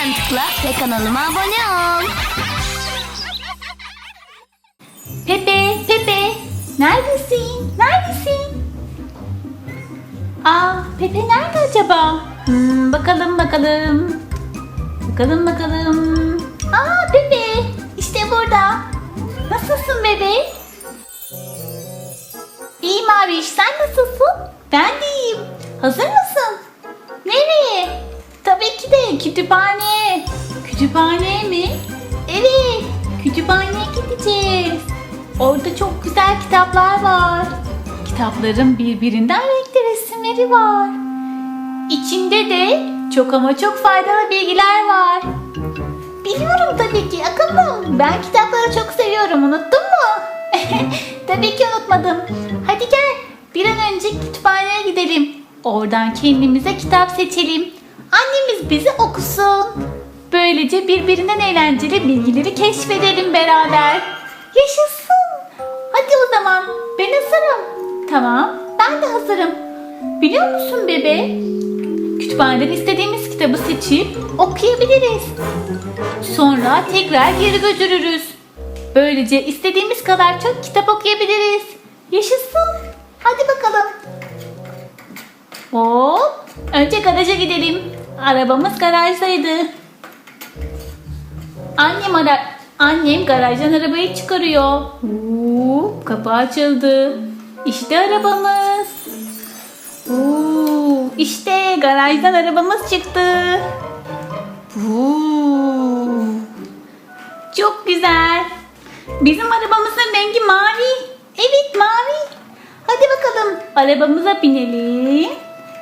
Hemen tıkla ve kanalıma abone ol. Pepe, Pepe. Neredesin? Neredesin? Aa, Pepe nerede acaba? Hmm, bakalım bakalım. Bakalım bakalım. Aa, Pepe. İşte burada. Nasılsın bebek? İyiyim abi, sen nasılsın? Ben de iyiyim. Hazır mısın? Kütüphane mi? Evet, kütüphaneye gideceğiz. Orada çok güzel kitaplar var. Kitapların birbirinden renkli resimleri var. İçinde de çok ama çok faydalı bilgiler var. Biliyorum tabii ki akıllım. Ben kitapları çok seviyorum. Unuttun mu? tabii ki unutmadım. Hadi gel. Bir an önce kütüphaneye gidelim. Oradan kendimize kitap seçelim. Annemiz bizi okusun. Böylece birbirinden eğlenceli bilgileri keşfedelim beraber. Yaşasın. Hadi o zaman. Ben hazırım. Tamam. Ben de hazırım. Biliyor musun bebe? Kütüphaneden istediğimiz kitabı seçip okuyabiliriz. Sonra tekrar geri götürürüz. Böylece istediğimiz kadar çok kitap okuyabiliriz. Yaşasın. Hadi bakalım. Hop. Önce garaja gidelim. Arabamız garajdaydı. Annem ara Annem garajdan arabayı çıkarıyor. Hop, kapı açıldı. İşte arabamız. Oo, işte garajdan arabamız çıktı. Oo, çok güzel. Bizim arabamızın rengi mavi. Evet mavi. Hadi bakalım arabamıza binelim.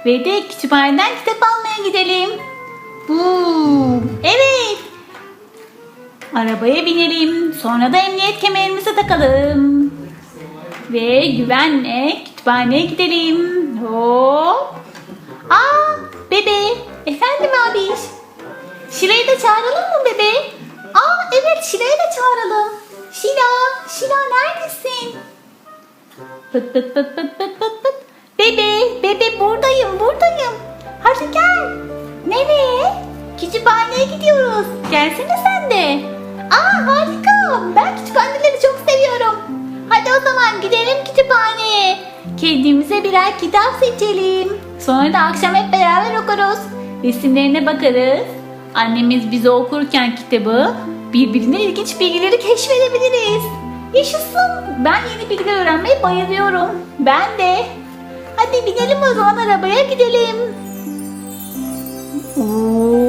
Ve de kütüphaneden kitap almaya gidelim. Oo, evet. Arabaya binelim. Sonra da emniyet kemerimizi takalım. Ve güvenle kütüphaneye gidelim. Hop. Aa bebe. Efendim abiş. Şile'yi de çağıralım mı bebe? Aa evet Şile'yi de çağıralım. Şila, Şila neredesin? Pıt pıt pıt pıt pıt pıt pıt. Bebe, bebe buradayım, buradayım. Hadi gel. Nereye? Kütüphaneye gidiyoruz. Gelsene sen de. Aa harika. Ben kütüphaneleri çok seviyorum. Hadi o zaman gidelim kütüphaneye. Kendimize birer kitap seçelim. Sonra da akşam hep beraber okuruz. Resimlerine bakarız. Annemiz bize okurken kitabı birbirine ilginç bilgileri keşfedebiliriz. Yaşasın. Ben yeni bilgiler öğrenmeye bayılıyorum. Ben de. Hadi binelim o zaman arabaya gidelim. Oo.